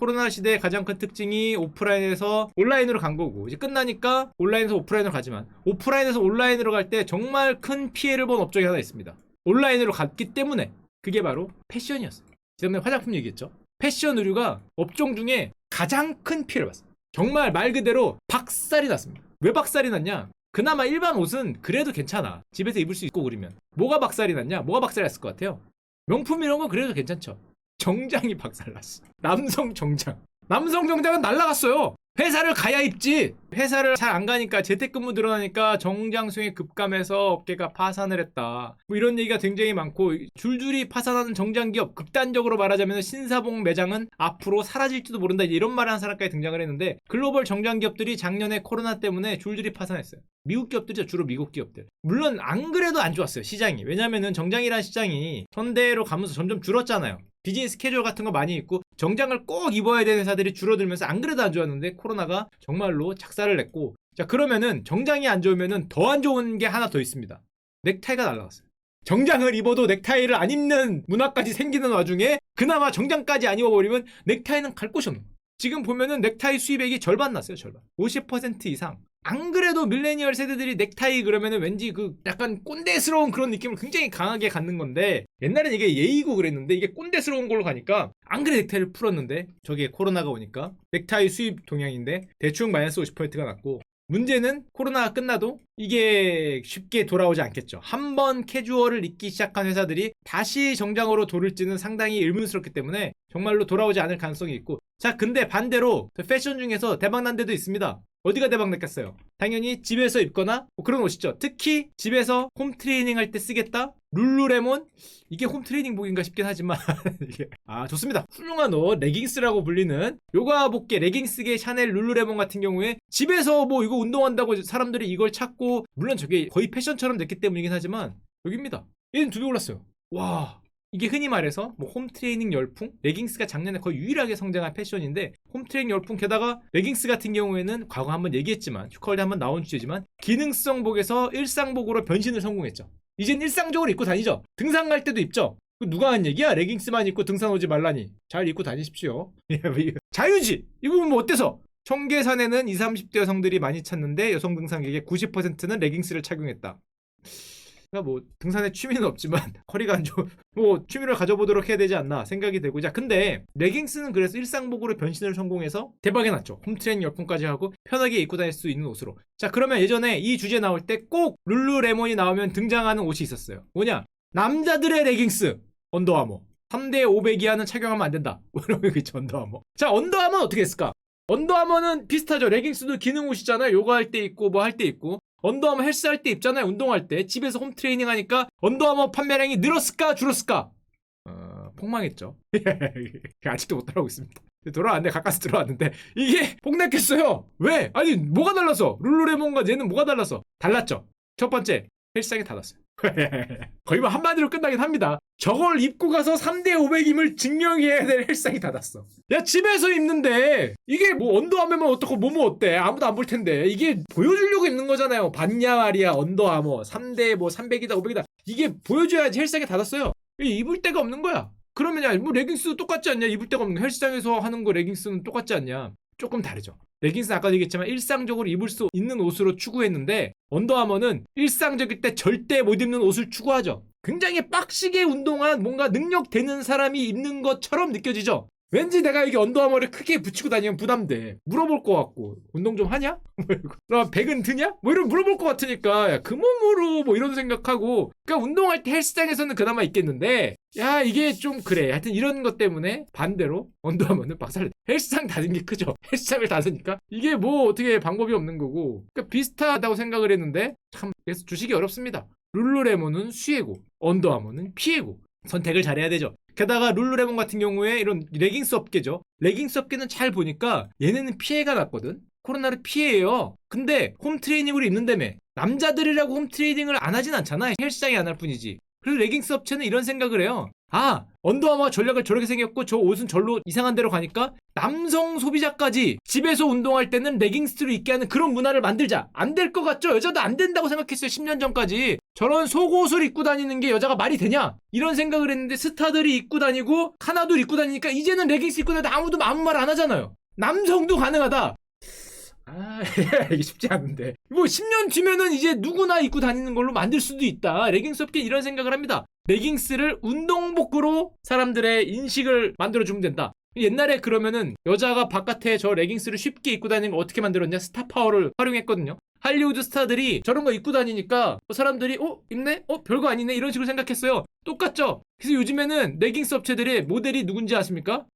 코로나 시대의 가장 큰 특징이 오프라인에서 온라인으로 간 거고 이제 끝나니까 온라인에서 오프라인으로 가지만 오프라인에서 온라인으로 갈 때 정말 큰 피해를 본 업종이 하나 있습니다. 온라인으로 갔기 때문에 그게 바로 패션이었어요. 지난번에 화장품 얘기했죠. 패션 의류가 업종 중에 가장 큰 피해를 봤어요. 정말 말 그대로 박살이 났습니다. 왜 박살이 났냐? 그나마 일반 옷은 그래도 괜찮아. 집에서 입을 수 있고 그러면. 뭐가 박살이 났냐? 뭐가 박살이 났을 것 같아요? 명품 이런 건 그래도 괜찮죠. 정장이 박살났어. 남성 정장. 남성 정장은 날라갔어요. 회사를 가야 입지. 회사를 잘 안 가니까 재택근무 늘어나니까 정장 수익이 급감해서 업계가 파산을 했다. 뭐 이런 얘기가 굉장히 많고 줄줄이 파산하는 정장 기업 극단적으로 말하자면 신사봉 매장은 앞으로 사라질지도 모른다 이런 말을 한 사람까지 등장을 했는데 글로벌 정장 기업들이 작년에 코로나 때문에 줄줄이 파산했어요. 미국 기업들이죠 주로 미국 기업들. 물론 안 그래도 안 좋았어요 시장이. 왜냐면은 정장이라는 시장이 현대로 가면서 점점 줄었잖아요. 비즈니스 캐주얼 같은 거 많이 있고 정장을 꼭 입어야 되는 회사들이 줄어들면서 안 그래도 안 좋았는데 코로나가 정말로 작살을 냈고 자 그러면은 정장이 안 좋으면은 더 안 좋은 게 하나 더 있습니다. 넥타이가 날라갔어요. 정장을 입어도 넥타이를 안 입는 문화까지 생기는 와중에 그나마 정장까지 안 입어버리면 넥타이는 갈 곳이 없는 거예요. 지금 보면은 넥타이 수입액이 절반 났어요, 절반. 50% 이상. 안 그래도 밀레니얼 세대들이 넥타이 그러면은 왠지 그 약간 꼰대스러운 그런 느낌을 굉장히 강하게 갖는 건데 옛날엔 이게 예의고 그랬는데 이게 꼰대스러운 걸로 가니까 안 그래 넥타이를 풀었는데 저게 코로나가 오니까 넥타이 수입 동향인데 대충 마이너스 50%가 났고 문제는 코로나가 끝나도 이게 쉽게 돌아오지 않겠죠. 한 번 캐주얼을 입기 시작한 회사들이 다시 정장으로 돌을지는 상당히 의문스럽기 때문에 정말로 돌아오지 않을 가능성이 있고 자 근데 반대로 패션 중에서 대박난 데도 있습니다. 어디가 대박 났겠어요? 당연히 집에서 입거나 뭐 그런 옷이죠. 특히 집에서 홈 트레이닝 할 때 쓰겠다? 룰루레몬? 이게 홈 트레이닝복인가 싶긴 하지만 이게 아 좋습니다. 훌륭한 옷 레깅스라고 불리는 요가복계 레깅스계 샤넬 룰루레몬 같은 경우에 집에서 뭐 이거 운동한다고 사람들이 이걸 찾고 물론 저게 거의 패션처럼 됐기 때문이긴 하지만 여기입니다. 얘는 두 배 올랐어요. 와 이게 흔히 말해서 뭐 홈트레이닝 열풍? 레깅스가 작년에 거의 유일하게 성장한 패션인데 홈트레이닝 열풍 게다가 레깅스 같은 경우에는 과거 한번 얘기했지만 슈컬대 한번 나온 주제지만 기능성복에서 일상복으로 변신을 성공했죠. 이젠 일상적으로 입고 다니죠. 등산 갈 때도 입죠. 그 누가 한 얘기야? 레깅스만 입고 등산 오지 말라니. 잘 입고 다니십시오. 자유지! 이거 뭐 어때서? 청계산에는 20, 30대 여성들이 많이 찾는데 여성 등산객의 90%는 레깅스를 착용했다. 그러니까 뭐 등산에 취미는 없지만 허리가 안 좋은 뭐 취미를 가져보도록 해야 되지 않나 생각이 되고 자 근데 레깅스는 그래서 일상복으로 변신을 성공해서 대박이 났죠. 홈트레이닝 열풍까지 하고 편하게 입고 다닐 수 있는 옷으로. 자 그러면 예전에 이 주제 나올 때 꼭 룰루레몬이 나오면 등장하는 옷이 있었어요. 뭐냐? 남자들의 레깅스! 언더아머. 3대 500 이하는 착용하면 안 된다. 뭐 이런 거 있죠 언더아머. 자 언더아머는 어떻게 했을까? 언더아머는 비슷하죠. 레깅스도 기능 옷이잖아요. 요가 할때 입고 뭐 할때 입고 언더아머 헬스 할 때 입잖아요. 운동할 때. 집에서 홈 트레이닝 하니까 언더아머 판매량이 늘었을까 줄었을까? 어, 폭망했죠. 아직도 못 따라오고 있습니다. 돌아왔는데 가까스 들어왔는데 이게 폭락했어요. 왜? 아니 뭐가 달라서? 룰루레몬과 얘는 뭐가 달라서? 달랐죠. 첫 번째 헬스장에 닫았어요. 거의 뭐 한마디로 끝나긴 합니다. 저걸 입고 가서 3대 500임을 증명해야 될 헬스장이 닫았어. 야, 집에서 입는데, 이게 뭐 언더아머면 어떻고 뭐뭐 어때? 아무도 안 볼 텐데. 이게 보여주려고 입는 거잖아요. 봤냐 말이야, 언더아머. 3대 뭐 300이다, 500이다. 이게 보여줘야지 헬스장에 닫았어요. 입을 데가 없는 거야. 그러면 야, 뭐 레깅스도 똑같지 않냐? 입을 데가 없는 거. 헬스장에서 하는 거 레깅스는 똑같지 않냐? 조금 다르죠. 레깅스는 아까도 얘기했지만 일상적으로 입을 수 있는 옷으로 추구했는데 언더아머는 일상적일 때 절대 못 입는 옷을 추구하죠. 굉장히 빡시게 운동한 뭔가 능력 되는 사람이 입는 것처럼 느껴지죠. 왠지 내가 여기 언더아머를 크게 붙이고 다니면 부담돼. 물어볼 것 같고 운동 좀 하냐? 그럼 백은 드냐? 뭐 이런 물어볼 것 같으니까 야, 그 몸으로 뭐 이런 생각하고 그러니까 운동할 때 헬스장에서는 그나마 있겠는데 야 이게 좀 그래. 하여튼 이런 것 때문에 반대로 언더아머는 박살. 헬스장 닫은 게 크죠. 헬스장을 닫으니까 이게 뭐 어떻게 방법이 없는 거고 그러니까 비슷하다고 생각을 했는데 참 그래서 주식이 어렵습니다. 룰루레몬은 수혜고 언더아머는 피해고 선택을 잘해야 되죠. 게다가 룰루레몬 같은 경우에 이런 레깅스 업계죠. 레깅스 업계는 잘 보니까 얘네는 피해가 났거든. 코로나를 피해요. 근데 홈 트레이닝으로 입는다며. 남자들이라고 홈 트레이닝을 안 하진 않잖아. 헬스장에 안 할 뿐이지. 그래서 레깅스 업체는 이런 생각을 해요. 아 언더아머가 전략을 저렇게 생겼고 저 옷은 절로 이상한 데로 가니까 남성 소비자까지 집에서 운동할 때는 레깅스를 입게 하는 그런 문화를 만들자. 안 될 것 같죠? 여자도 안 된다고 생각했어요 10년 전까지. 저런 속옷을 입고 다니는 게 여자가 말이 되냐? 이런 생각을 했는데 스타들이 입고 다니고 카나도 입고 다니니까 이제는 레깅스 입고 다니는데 아무도 아무 말 안 하잖아요. 남성도 가능하다 아, 이게 쉽지 않은데. 뭐, 10년 뒤면은 이제 누구나 입고 다니는 걸로 만들 수도 있다. 레깅스 업계 이런 생각을 합니다. 레깅스를 운동복으로 사람들의 인식을 만들어주면 된다. 옛날에 그러면은 여자가 바깥에 저 레깅스를 쉽게 입고 다니는 거 어떻게 만들었냐? 스타 파워를 활용했거든요. 할리우드 스타들이 저런 거 입고 다니니까 뭐 사람들이 어? 입네? 어? 별거 아니네? 이런 식으로 생각했어요. 똑같죠? 그래서 요즘에는 레깅스 업체들의 모델이 누군지 아십니까?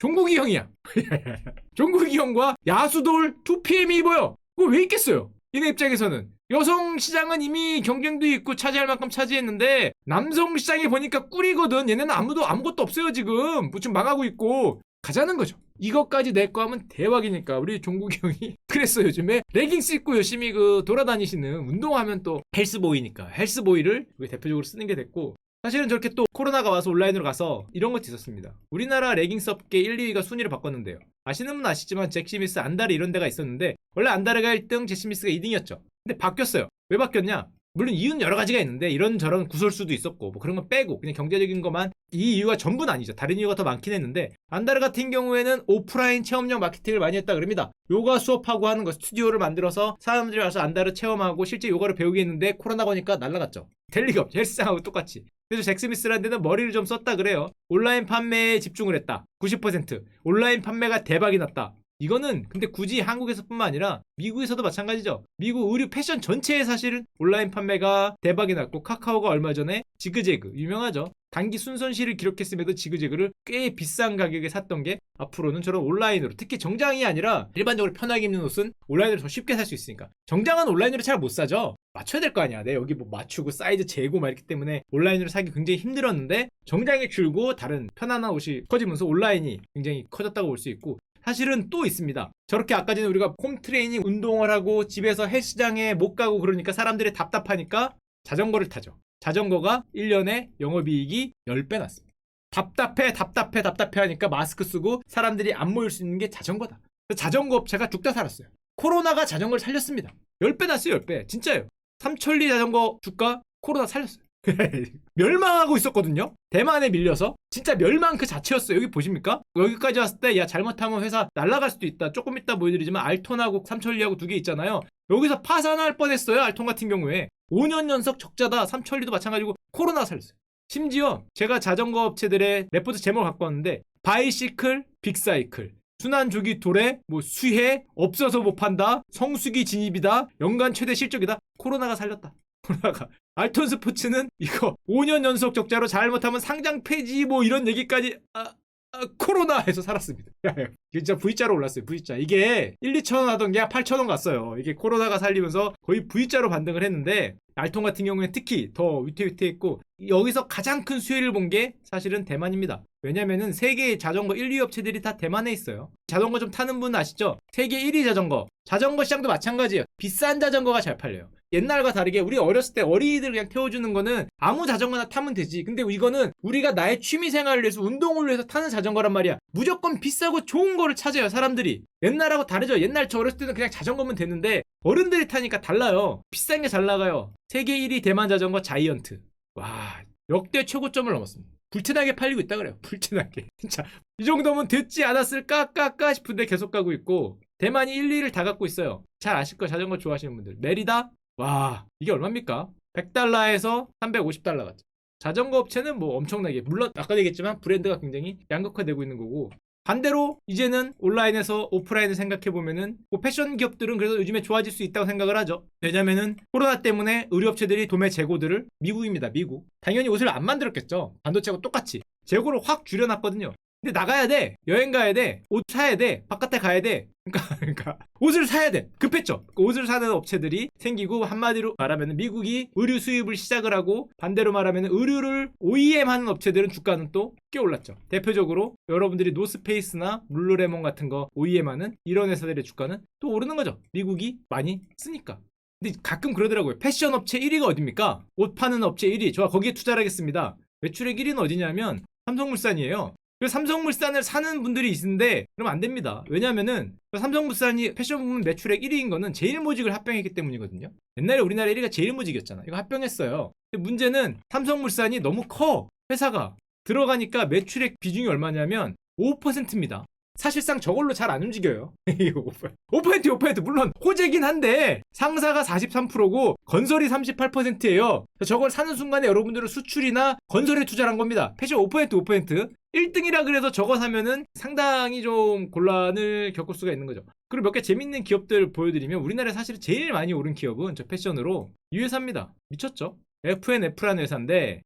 종국이 형이야. 종국이 형과 야수돌 2PM이 입어요. 그거 왜 입겠어요? 이네 입장에서는. 여성 시장은 이미 경쟁도 있고 차지할 만큼 차지했는데 남성 시장에 보니까 꿀이거든. 얘네는 아무도 아무것도 없어요 지금. 뭐 지금 망하고 있고 가자는 거죠. 이것까지 내거 하면 대박이니까 우리 종국이 형이 그랬어 요즘에 레깅스 입고 열심히 그 돌아다니시는 운동하면 또 헬스보이니까 헬스보이를 대표적으로 쓰는 게 됐고 사실은 저렇게 또 코로나가 와서 온라인으로 가서 이런 것도 있었습니다. 우리나라 레깅스 업계 1, 2위가 순위를 바꿨는데요. 아시는 분은 아시지만 잭시미스, 안다르 이런 데가 있었는데 원래 안다르가 1등, 잭시미스가 2등이었죠. 근데 바뀌었어요. 왜 바뀌었냐? 물론 이유는 여러 가지가 있는데 이런저런 구설수도 있었고 뭐 그런 건 빼고 그냥 경제적인 것만 이 이유가 전부는 아니죠. 다른 이유가 더 많긴 했는데 안다르 같은 경우에는 오프라인 체험형 마케팅을 많이 했다 그럽니다. 요가 수업하고 하는 거 스튜디오를 만들어서 사람들이 와서 안다르 체험하고 실제 요가를 배우게 했는데 코로나가 오니까 날라갔죠. 될 리가 없죠. 헬스장하고 똑같이. 그래서 잭스미스라는 데는 머리를 좀 썼다 그래요. 온라인 판매에 집중을 했다. 90%. 온라인 판매가 대박이 났다. 이거는 근데 굳이 한국에서뿐만 아니라 미국에서도 마찬가지죠. 미국 의류 패션 전체에 사실은 온라인 판매가 대박이 났고 카카오가 얼마 전에 지그재그 유명하죠. 단기 순손실을 기록했음에도 지그재그를 꽤 비싼 가격에 샀던 게 앞으로는 저런 온라인으로 특히 정장이 아니라 일반적으로 편하게 입는 옷은 온라인으로 더 쉽게 살 수 있으니까 정장은 온라인으로 잘 못 사죠. 맞춰야 될 거 아니야. 내 여기 뭐 맞추고 사이즈 재고 막 이렇기 때문에 온라인으로 사기 굉장히 힘들었는데 정장이 줄고 다른 편안한 옷이 커지면서 온라인이 굉장히 커졌다고 볼 수 있고 사실은 또 있습니다. 저렇게 아까 전에 우리가 홈트레이닝 운동을 하고 집에서 헬스장에 못 가고 그러니까 사람들이 답답하니까 자전거를 타죠. 자전거가 1년에 영업이익이 10배 났습니다. 답답해 답답해 답답해 하니까 마스크 쓰고 사람들이 안 모일 수 있는 게 자전거다. 자전거 업체가 죽다 살았어요. 코로나가 자전거를 살렸습니다. 10배 났어요 10배. 진짜요. 삼천리 자전거 주가 코로나 살렸어요. 멸망하고 있었거든요. 대만에 밀려서 진짜 멸망 그 자체였어요. 여기 보십니까? 여기까지 왔을 때 야 잘못하면 회사 날아갈 수도 있다. 조금 이따 보여드리지만 알톤하고 삼천리하고 두 개 있잖아요. 여기서 파산할 뻔했어요. 알톤 같은 경우에 5년 연속 적자다. 삼천리도 마찬가지고 코로나 살렸어요. 심지어 제가 자전거 업체들의 레포트 제목을 갖고 왔는데 바이시클, 빅사이클 순환주기 도래, 뭐 수해, 없어서 못 판다, 성수기 진입이다, 연간 최대 실적이다. 코로나가 살렸다. 코로나가. 알톤 스포츠는 이거 5년 연속 적자로 잘못하면 상장 폐지 뭐 이런 얘기까지 아, 아, 코로나에서 살았습니다. 진짜 V자로 올랐어요. V자. 이게 1, 2천 원 하던 게 8천 원 갔어요. 이게 코로나가 살리면서 거의 V자로 반등을 했는데 알통 같은 경우에 특히 더 위태위태했고 여기서 가장 큰 수혜를 본 게 사실은 대만입니다. 왜냐면은 세계 자전거 1, 2 업체들이 다 대만에 있어요. 자전거 좀 타는 분 아시죠? 세계 1위 자전거. 자전거 시장도 마찬가지예요. 비싼 자전거가 잘 팔려요. 옛날과 다르게 우리 어렸을 때 어린이들 그냥 태워주는 거는 아무 자전거나 타면 되지. 근데 이거는 우리가 나의 취미 생활을 위해서 운동을 위해서 타는 자전거란 말이야. 무조건 비싸고 좋은 거를 찾아요, 사람들이. 옛날하고 다르죠. 옛날 저 어렸을 때는 그냥 자전거면 됐는데 어른들이 타니까 달라요. 비싼 게 잘 나가요. 세계 1위 대만 자전거 자이언트. 와, 역대 최고점을 넘었습니다. 불티나게 팔리고 있다 그래요. 불티나게. 진짜 이 정도면 듣지 않았을까 까까 싶은데 계속 가고 있고 대만이 1, 2를 다 갖고 있어요. 잘 아실 거예요. 자전거 좋아하시는 분들. 메리다? 와, 이게 얼마입니까? 100달러에서 350달러 같죠. 자전거 업체는 뭐 엄청나게 물론 아까 얘기했지만 브랜드가 굉장히 양극화되고 있는 거고 반대로 이제는 온라인에서 오프라인을 생각해 보면은 뭐 패션 기업들은 그래도 요즘에 좋아질 수 있다고 생각을 하죠. 왜냐면은 코로나 때문에 의류업체들이 도매 재고들을 미국입니다. 미국. 당연히 옷을 안 만들었겠죠. 반도체하고 똑같이 재고를 확 줄여놨거든요. 근데 나가야 돼. 여행 가야 돼. 옷 사야 돼. 바깥에 가야 돼. 그러니까, 그러니까 옷을 사야 돼. 급했죠. 그 옷을 사는 업체들이 생기고 한마디로 말하면 미국이 의류 수입을 시작을 하고 반대로 말하면 의류를 OEM 하는 업체들은 주가는 또 꽤 올랐죠. 대표적으로 여러분들이 노스페이스나 룰루레몬 같은 거 OEM 하는 이런 회사들의 주가는 또 오르는 거죠. 미국이 많이 쓰니까. 근데 가끔 그러더라고요. 패션 업체 1위가 어딥니까? 옷 파는 업체 1위. 좋아, 거기에 투자를 하겠습니다. 매출액 1위는 어디냐면 삼성물산이에요. 그 삼성물산을 사는 분들이 있는데 그러면 안 됩니다. 왜냐면은 삼성물산이 패션 부문 매출액 1위인 거는 제일모직을 합병했기 때문이거든요. 옛날에 우리나라 1위가 제일모직이었잖아. 이거 합병했어요. 근데 문제는 삼성물산이 너무 커 회사가 들어가니까 매출액 비중이 얼마냐면 5%입니다. 사실상 저걸로 잘 안 움직여요. 5% 5% 물론 호재긴 한데 상사가 43%고 건설이 38%예요. 저걸 사는 순간에 여러분들은 수출이나 건설에 투자한 겁니다. 패션 5% 5% 1등이라 그래서 저거 사면은 상당히 좀 곤란을 겪을 수가 있는 거죠. 그리고 몇 개 재밌는 기업들 보여드리면 우리나라에 사실 제일 많이 오른 기업은 저 패션으로 이 회사입니다. 미쳤죠? FNF라는 회사인데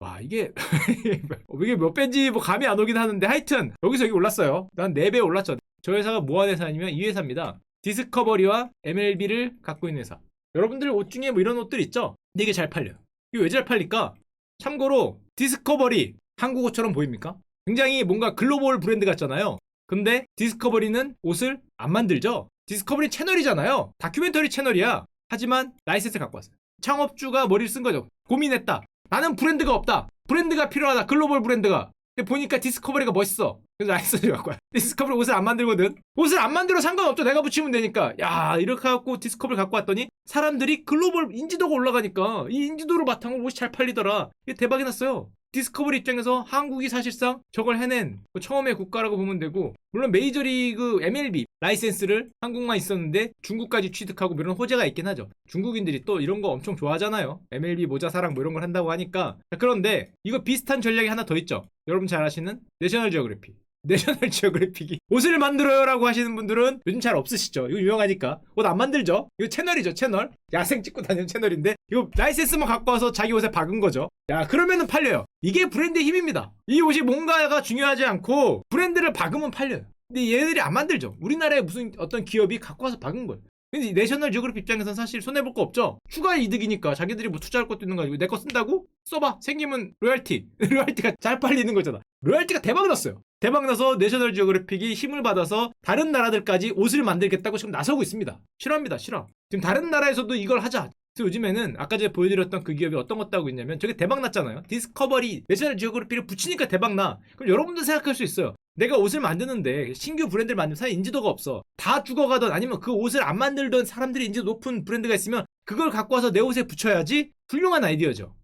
와 이게 이게 몇 배인지 뭐 감이 안 오긴 하는데 하여튼 여기서 여기 올랐어요. 난 4배 올랐죠. 저 회사가 뭐 하는 회사냐면 이 회사입니다. 디스커버리와 MLB를 갖고 있는 회사. 여러분들 옷 중에 뭐 이런 옷들 있죠? 근데 이게 잘 팔려요. 이게 왜 잘 팔릴까? 참고로 디스커버리 한국어처럼 보입니까? 굉장히 뭔가 글로벌 브랜드 같잖아요. 근데 디스커버리는 옷을 안 만들죠. 디스커버리 채널이잖아요. 다큐멘터리 채널이야. 하지만 라이센스 갖고 왔어요. 창업주가 머리를 쓴 거죠. 고민했다. 나는 브랜드가 없다. 브랜드가 필요하다. 글로벌 브랜드가. 보니까 디스커버리가 멋있어. 그래서 갖고 와. 디스커버리 옷을 안 만들거든. 옷을 안 만들어 상관없죠. 내가 붙이면 되니까. 야 이렇게 갖고 디스커버리 갖고 왔더니 사람들이 글로벌 인지도가 올라가니까 이 인지도를 바탕으로 옷이 잘 팔리더라. 이게 대박이 났어요. 디스커버리 입장에서 한국이 사실상 저걸 해낸 뭐 처음의 국가라고 보면 되고 물론 메이저리그 MLB 라이센스를 한국만 있었는데 중국까지 취득하고 뭐 이런 호재가 있긴 하죠. 중국인들이 또 이런 거 엄청 좋아하잖아요. MLB 모자 사랑 뭐 이런 걸 한다고 하니까 자, 그런데 이거 비슷한 전략이 하나 더 있죠. 여러분 잘 아시는 내셔널 지오그래피. 내셔널 지오그래픽이 옷을 만들어요라고 하시는 분들은 요즘 잘 없으시죠. 이거 유명하니까 옷 안 만들죠. 이거 채널이죠 채널. 야생 찍고 다니는 채널인데 이거 라이센스만 갖고 와서 자기 옷에 박은 거죠. 야 그러면은 팔려요. 이게 브랜드의 힘입니다. 이 옷이 뭔가가 중요하지 않고 브랜드를 박으면 팔려요. 근데 얘네들이 안 만들죠. 우리나라에 무슨 어떤 기업이 갖고 와서 박은 거예요. 근데 내셔널 지오그래피 입장에서는 사실 손해볼 거 없죠. 추가 이득이니까 자기들이 뭐 투자할 것도 있는 거 가지고 내 거 쓴다고? 써봐. 생기면 로열티. 로열티가 잘 팔리는 거잖아. 로열티가 대박 났어요. 대박 나서 내셔널 지오그래픽이 힘을 받아서 다른 나라들까지 옷을 만들겠다고 지금 나서고 있습니다. 싫어합니다. 싫어. 지금 다른 나라에서도 이걸 하자. 그래서 요즘에는 아까 제가 보여드렸던 그 기업이 어떤 것도 하고 있냐면 저게 대박 났잖아요. 디스커버리 내셔널 지오그래피를 붙이니까 대박 나. 그럼 여러분도 생각할 수 있어요. 내가 옷을 만드는데 신규 브랜드를 만들면 사실 인지도가 없어. 다 죽어가던 아니면 그 옷을 안 만들던 사람들이 인지도 높은 브랜드가 있으면 그걸 갖고 와서 내 옷에 붙여야지 훌륭한 아이디어죠.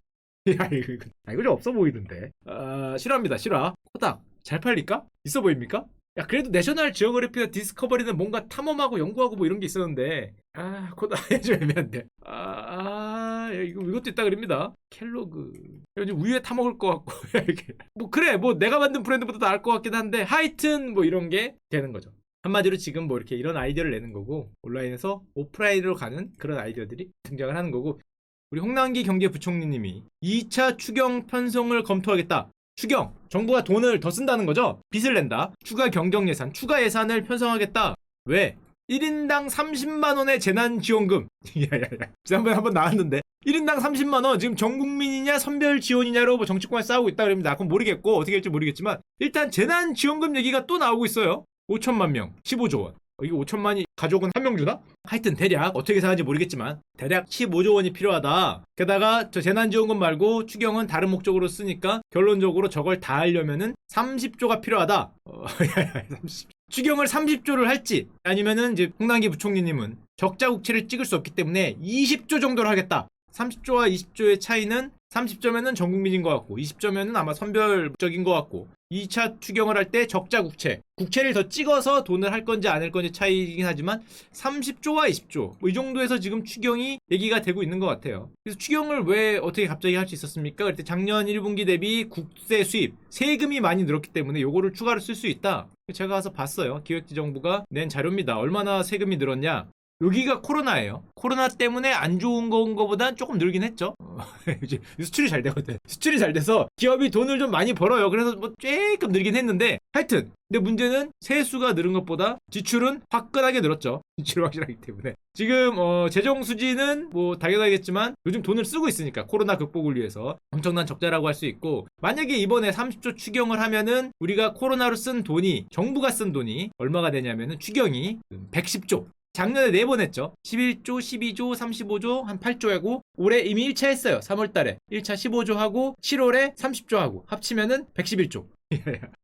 야 이거 이거, 아, 좀 없어 보이는데. 아 싫어합니다 싫어. 코닥 잘 팔릴까? 있어 보입니까? 야 그래도 내셔널 지오그래피나 디스커버리는 뭔가 탐험하고 연구하고 뭐 이런 게 있었는데 아 코닥 좀 애매한데. 아, 아 야, 이거 이것도 있다 그럽니다. 켈로그. 요즘 우유에 타 먹을 것 같고 이렇게. 뭐 그래 뭐 내가 만든 브랜드보다 나을 것 같긴 한데 하여튼 뭐 이런 게 되는 거죠. 한마디로 지금 뭐 이렇게 이런 아이디어를 내는 거고 온라인에서 오프라인으로 가는 그런 아이디어들이 등장을 하는 거고 우리 홍남기 경제부총리님이 2차 추경 편성을 검토하겠다. 추경 정부가 돈을 더 쓴다는 거죠. 빚을 낸다. 추가 경정 예산, 추가 예산을 편성하겠다. 왜? 1인당 30만 원의 재난 지원금. 야야야. 지난번에 한번 나왔는데 1인당 30만 원 지금 전 국민이냐 선별 지원이냐로 뭐 정치권에 싸우고 있다 그럽니다. 그건 모르겠고 어떻게 될지 모르겠지만 일단 재난 지원금 얘기가 또 나오고 있어요. 5천만 명, 15조 원. 어, 이게 5천만이 가족은 한 명 주나? 하여튼 대략 어떻게 계산하는지 모르겠지만 대략 15조 원이 필요하다. 게다가 저 재난지원금 말고 추경은 다른 목적으로 쓰니까 결론적으로 저걸 다 하려면은 30조가 필요하다. 어, 30. 추경을 30조를 할지 아니면은 이제 홍남기 부총리님은 적자 국채를 찍을 수 없기 때문에 20조 정도를 하겠다. 30조와 20조의 차이는 30조면은 전 국민인 것 같고 20조면은 아마 선별적인 것 같고 2차 추경을 할 때 적자 국채 국채를 더 찍어서 돈을 할 건지 안 할 건지 차이이긴 하지만 30조와 20조 뭐 이 정도에서 지금 추경이 얘기가 되고 있는 것 같아요. 그래서 추경을 왜 어떻게 갑자기 할 수 있었습니까? 그때 작년 1분기 대비 국세 수입 세금이 많이 늘었기 때문에 요거를 추가로 쓸 수 있다. 제가 가서 봤어요. 기획재정부가 낸 자료입니다. 얼마나 세금이 늘었냐? 여기가 코로나예요. 코로나 때문에 안 좋은 건 거보단 조금 늘긴 했죠. 어, 이제 수출이 잘 되거든. 수출이 잘 돼서 기업이 돈을 좀 많이 벌어요. 그래서 뭐 조금 늘긴 했는데 하여튼 근데 문제는 세수가 늘은 것보다 지출은 화끈하게 늘었죠. 지출이 확실하기 때문에 지금 어, 재정 수지는 뭐 당연하겠지만 요즘 돈을 쓰고 있으니까 코로나 극복을 위해서 엄청난 적자라고 할 수 있고 만약에 이번에 30조 추경을 하면은 우리가 코로나로 쓴 돈이 정부가 쓴 돈이 얼마가 되냐면은 추경이 110조 작년에 네번 했죠. 11조, 12조, 35조, 한 8조 하고 올해 이미 1차 했어요. 3월 달에 1차 15조 하고 7월에 30조 하고 합치면은 111조.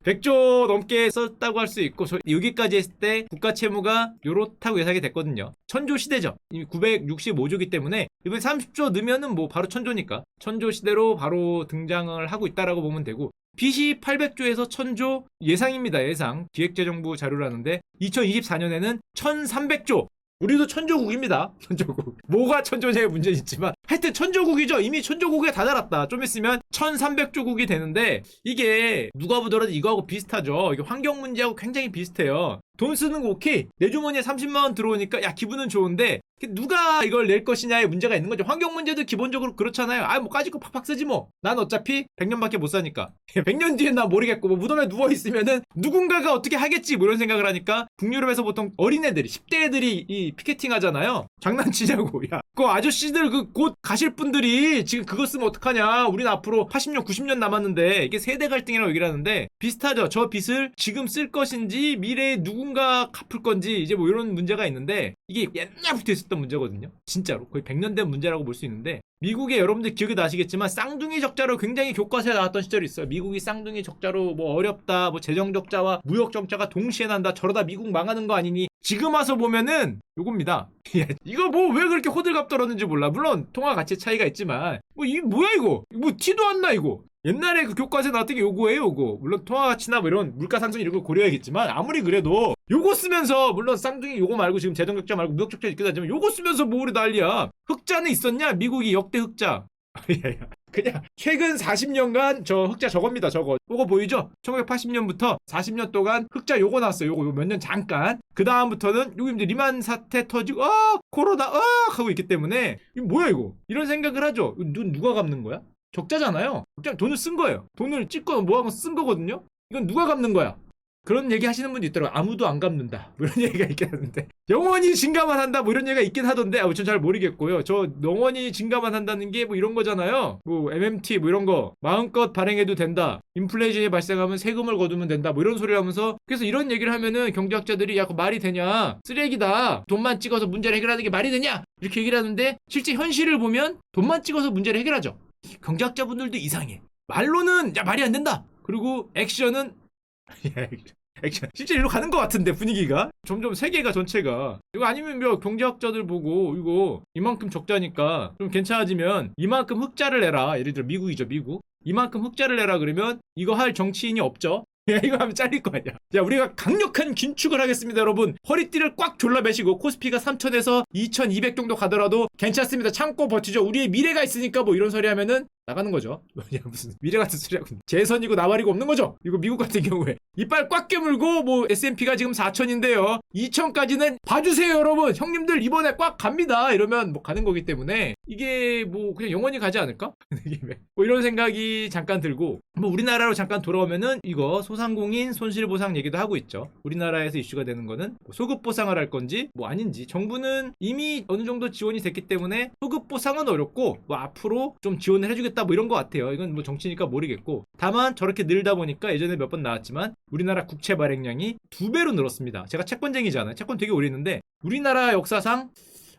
100조 넘게 썼다고 할 수 있고 저 여기까지 했을 때 국가 채무가 요렇다고 예상이 됐거든요. 천조 시대죠. 이미 965조기 때문에 이번에 30조 넣으면은 뭐 바로 천조니까 천조 시대로 바로 등장을 하고 있다라고 보면 되고 빚이 800조에서 1000조 예상입니다. 예상. 기획재정부 자료라는데 2024년에는 1300조. 우리도 천조국입니다. 천조국. 뭐가 천조냐의 문제는 있지만 하여튼 천조국이죠. 이미 천조국에 다다랐다. 좀 있으면 1300조국이 되는데 이게 누가 보더라도 이거하고 비슷하죠. 이게 환경 문제하고 굉장히 비슷해요. 돈 쓰는 거 오케이. 내 주머니에 30만 원 들어오니까 야 기분은 좋은데 누가 이걸 낼 것이냐의 문제가 있는 거죠. 환경 문제도 기본적으로 그렇잖아요. 아, 뭐 까짓 거 팍팍 쓰지 뭐. 난 어차피 100년밖에 못 사니까. 100년 뒤엔 난 모르겠고 뭐 무덤에 누워 있으면은 누군가가 어떻게 하겠지 뭐 이런 생각을 하니까 북유럽에서 보통 어린애들이 10대 애들이 이 피켓팅 하잖아요. 장난치냐고. 야, 그 아저씨들 그 곧 가실 분들이 지금 그거 쓰면 어떡하냐. 우린 앞으로 80년, 90년 남았는데 이게 세대 갈등이라고 얘기를 하는데 비슷하죠. 저 빚을 지금 쓸 것인지 미래에 누군가 갚을 건지 이제 뭐 이런 문제가 있는데 이게 옛날부터 있었던 문제거든요. 진짜로 거의 100년 된 문제라고 볼 수 있는데 미국에 여러분들 기억이 나시겠지만 쌍둥이 적자로 굉장히 교과서에 나왔던 시절이 있어요. 미국이 쌍둥이 적자로 뭐 어렵다, 뭐 재정 적자와 무역 적자가 동시에 난다. 저러다 미국 망하는 거 아니니? 지금 와서 보면은 요겁니다. 야, 이거 뭐 왜 그렇게 호들갑 떨었는지 몰라. 물론 통화 가치 차이가 있지만 뭐 이 뭐야 이거? 뭐 티도 안 나 이거. 옛날에 그 교과서에 나왔던 게 요거예요, 요거. 물론 통화 가치나 뭐 이런 물가 상승 이런 걸 고려해야겠지만 아무리 그래도 요거 쓰면서 물론 쌍둥이 요거 말고 지금 재정 적자 말고 무역 적자 있긴 하지만 요거 쓰면서 뭐래 난리야. 흑자는 있었냐? 미국이 역대 흑자. 그냥 최근 40년간 저 흑자 저겁니다 저거. 요거 보이죠? 1980년부터 40년 동안 흑자 요거 나왔어요. 요거 몇 년 잠깐. 그 다음부터는 요거 이제 리만 사태 터지고 어 코로나 어 하고 있기 때문에. 이거 뭐야 이거? 이런 생각을 하죠. 눈 누가 갚는 거야? 적자잖아요. 그냥 돈을 쓴 거예요. 돈을 찍고 뭐하고 쓴 거거든요? 이건 누가 갚는 거야 그런 얘기 하시는 분도 있더라고요. 아무도 안 갚는다. 뭐 이런 얘기가 있긴 하던데. 영원히 증가만 한다. 뭐 이런 얘기가 있긴 하던데. 아, 전잘 모르겠고요. 저 영원히 증가만 한다는 게 뭐 이런 거잖아요. 뭐 MMT 뭐 이런 거. 마음껏 발행해도 된다. 인플레이션이 발생하면 세금을 거두면 된다. 뭐 이런 소리를 하면서 그래서 이런 얘기를 하면은 경제학자들이 야, 그 말이 되냐? 쓰레기다. 돈만 찍어서 문제를 해결하는 게 말이 되냐? 이렇게 얘기를 하는데 실제 현실을 보면 돈만 찍어서 문제를 해결하죠. 경제학자분들도 이상해. 말로는 야 말이 안 된다. 그리고 액션은 예, 액션. 실제 이리로 가는 것 같은데 분위기가 점점 세계가 전체가 이거 아니면 뭐 경제학자들 보고 이거 이만큼 적자니까 좀 괜찮아지면 이만큼 흑자를 내라 예를 들어 미국이죠 미국 이만큼 흑자를 내라 그러면 이거 할 정치인이 없죠 야, 이거 하면 잘릴 거 아니야. 야, 우리가 강력한 긴축을 하겠습니다, 여러분. 허리띠를 꽉 졸라매시고 코스피가 3천에서 2,200 정도 가더라도 괜찮습니다. 참고 버티죠. 우리의 미래가 있으니까 뭐 이런 소리 하면은 나가는 거죠. 뭐냐 무슨 미래 같은 소리 하고 재선이고 나발이고 없는 거죠. 이거 미국 같은 경우에 이빨 꽉 깨물고 뭐 S&P가 지금 4천인데요. 2천까지는 봐주세요, 여러분. 형님들 이번에 꽉 갑니다. 이러면 뭐 가는 거기 때문에 이게 뭐 그냥 영원히 가지 않을까? 뭐 이런 생각이 잠깐 들고 뭐 우리나라로 잠깐 돌아오면은 이거 소상공인 손실보상 얘기도 하고 있죠. 우리나라에서 이슈가 되는 거는 뭐 소급 보상을 할 건지 뭐 아닌지 정부는 이미 어느 정도 지원이 됐기 때문에 소급 보상은 어렵고 뭐 앞으로 좀 지원을 해주겠다 뭐 이런 것 같아요. 이건 뭐 정치니까 모르겠고 다만 저렇게 늘다 보니까 예전에 몇 번 나왔지만 우리나라 국채 발행량이 두 배로 늘었습니다. 제가 채권쟁이잖아요. 채권 되게 오래 했는데 우리나라 역사상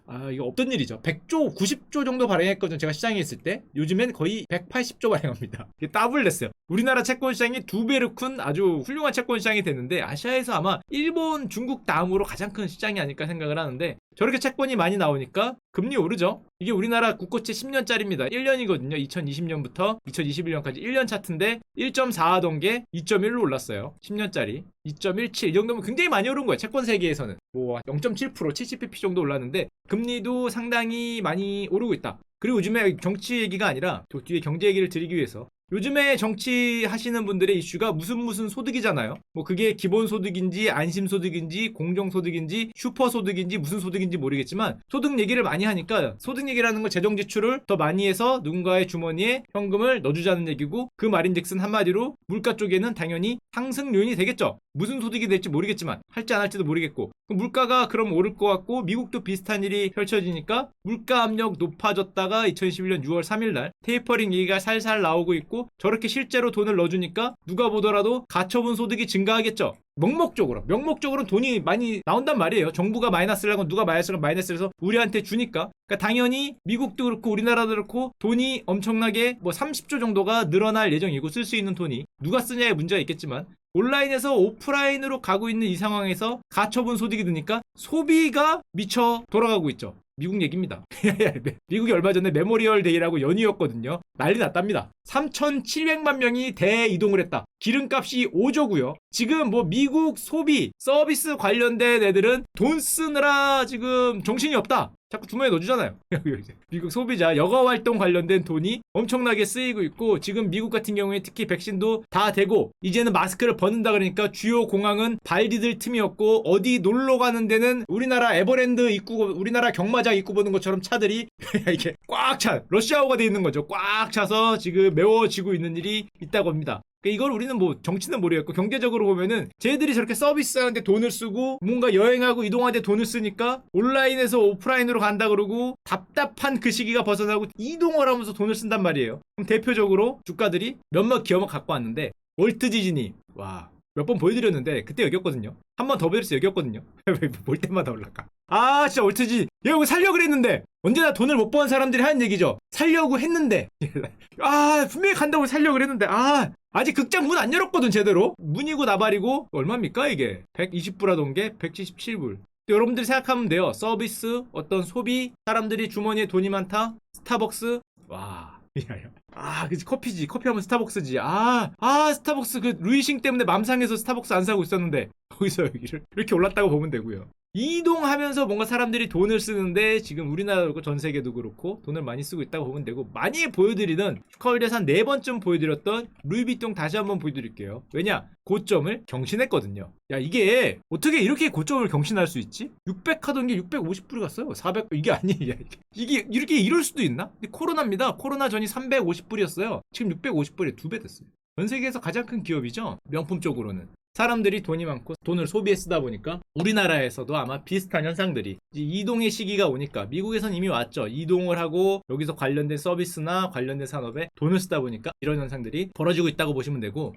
아, 이거 없던 일이죠. 100조, 90조 정도 발행했거든요. 제가 시장에 있을 때. 요즘엔 거의 180조 발행합니다. 이게 더블 됐어요. 우리나라 채권 시장이 두 배로 큰 아주 훌륭한 채권 시장이 됐는데 아시아에서 아마 일본, 중국 다음으로 가장 큰 시장이 아닐까 생각을 하는데 저렇게 채권이 많이 나오니까 금리 오르죠. 이게 우리나라 국고채 10년짜리입니다. 1년이거든요. 2020년부터 2021년까지 1년 차트인데 1.4 하던 게 2.1로 올랐어요. 10년짜리. 2.17. 이 정도면 굉장히 많이 오른 거예요. 채권 세계에서는. 뭐 0.7% 70pp 정도 올랐는데 금리도 상당히 많이 오르고 있다. 그리고 요즘에 정치 얘기가 아니라 또 뒤에 경제 얘기를 드리기 위해서 요즘에 정치 하시는 분들의 이슈가 무슨 무슨 소득이잖아요. 뭐 그게 기본 소득인지 안심 소득인지 공정 소득인지 슈퍼 소득인지 무슨 소득인지 모르겠지만 소득 얘기를 많이 하니까 소득 얘기라는 건 재정 지출을 더 많이 해서 누군가의 주머니에 현금을 넣어주자는 얘기고 그 말인즉슨 한마디로 물가 쪽에는 당연히 상승 요인이 되겠죠. 무슨 소득이 될지 모르겠지만 할지 안 할지도 모르겠고 물가가 그럼 오를 것 같고 미국도 비슷한 일이 펼쳐지니까 물가 압력 높아졌다가 2021년 6월 3일 날 테이퍼링 얘기가 살살 나오고 있고 저렇게 실제로 돈을 넣어주니까 누가 보더라도 가처분 소득이 증가하겠죠. 명목적으로 명목적으로는 돈이 많이 나온단 말이에요. 정부가 마이너스를 하고 누가 마이너스를 마이너스를 해서 우리한테 주니까. 그러니까 당연히 미국도 그렇고 우리나라도 그렇고 돈이 엄청나게 뭐 30조 정도가 늘어날 예정이고 쓸 수 있는 돈이 누가 쓰냐에 문제가 있겠지만 온라인에서 오프라인으로 가고 있는 이 상황에서 가처분 소득이 드니까 소비가 미쳐 돌아가고 있죠. 미국 얘기입니다. 네. 미국이 얼마 전에 메모리얼 데이라고 연휴였거든요. 난리 났답니다. 3,700만 명이 대이동을 했다. 기름값이 5조고요. 지금 뭐 미국 소비, 서비스 관련된 애들은 돈 쓰느라 지금 정신이 없다. 자꾸 주머니에 넣어주잖아요. 미국 소비자 여가 활동 관련된 돈이 엄청나게 쓰이고 있고 지금 미국 같은 경우에 특히 백신도 다 되고 이제는 마스크를 벗는다 그러니까 주요 공항은 발 디딜 틈이 없고 어디 놀러 가는 데는 우리나라 에버랜드 입구 우리나라 경마장 입구 보는 것처럼 차들이 이게 꽉차 러시아어가 돼 있는 거죠. 꽉 차서 지금 메워지고 있는 일이 있다고 합니다. 그러니까 이걸 우리는 뭐 정치는 모르겠고 경제적으로 보면은 쟤들이 저렇게 서비스하는데 돈을 쓰고 뭔가 여행하고 이동하는데 돈을 쓰니까 온라인에서 오프라인으로 간다 그러고 답답한 그 시기가 벗어나고 이동을 하면서 돈을 쓴단 말이에요. 그럼 대표적으로 주가들이 몇몇 기업을 갖고 왔는데 월트 디즈니 와. 몇 번 보여드렸는데 그때 여겼거든요. 한 번 더 보여드렸을 때 여겼거든요. 볼 때마다 올라가. 아 진짜 디즈니 야 이거 살려고 그랬는데. 언제나 돈을 못번 사람들이 하는 얘기죠. 살려고 했는데. 아 분명히 간다고 살려고 그랬는데. 아 아직 극장 문 안 열었거든 제대로. 문이고 나발이고. 얼마입니까 이게? 120불 하던 게 177불. 여러분들이 생각하면 돼요. 서비스 어떤 소비 사람들이 주머니에 돈이 많다? 스타벅스? 와. 야야 아 그치 커피지 커피하면 스타벅스지 아 아 스타벅스 그 루이싱 때문에 맘상에서 스타벅스 안 사고 있었는데 거기서 여기를 이렇게 올랐다고 보면 되고요 이동하면서 뭔가 사람들이 돈을 쓰는데 지금 우리나라도 그렇고 전 세계도 그렇고 돈을 많이 쓰고 있다고 보면 되고 많이 보여드리는 슈카월드에서 한 네 번쯤 보여드렸던 루이비통 다시 한번 보여드릴게요. 왜냐 고점을 경신했거든요. 야 이게 어떻게 이렇게 고점을 경신할 수 있지? 600 하던 게 650불이 갔어요. 400 이게 아니야. 이게 이렇게 이럴 수도 있나? 코로나입니다. 코로나 전이 350 불이었어요. 지금 650불에 두 배 됐어요. 전 세계에서 가장 큰 기업이죠. 명품 쪽으로는. 사람들이 돈이 많고 돈을 소비에 쓰다 보니까 우리나라에서도 아마 비슷한 현상들이 이동의 시기가 오니까 미국에선 이미 왔죠. 이동을 하고 여기서 관련된 서비스나 관련된 산업에 돈을 쓰다 보니까 이런 현상들이 벌어지고 있다고 보시면 되고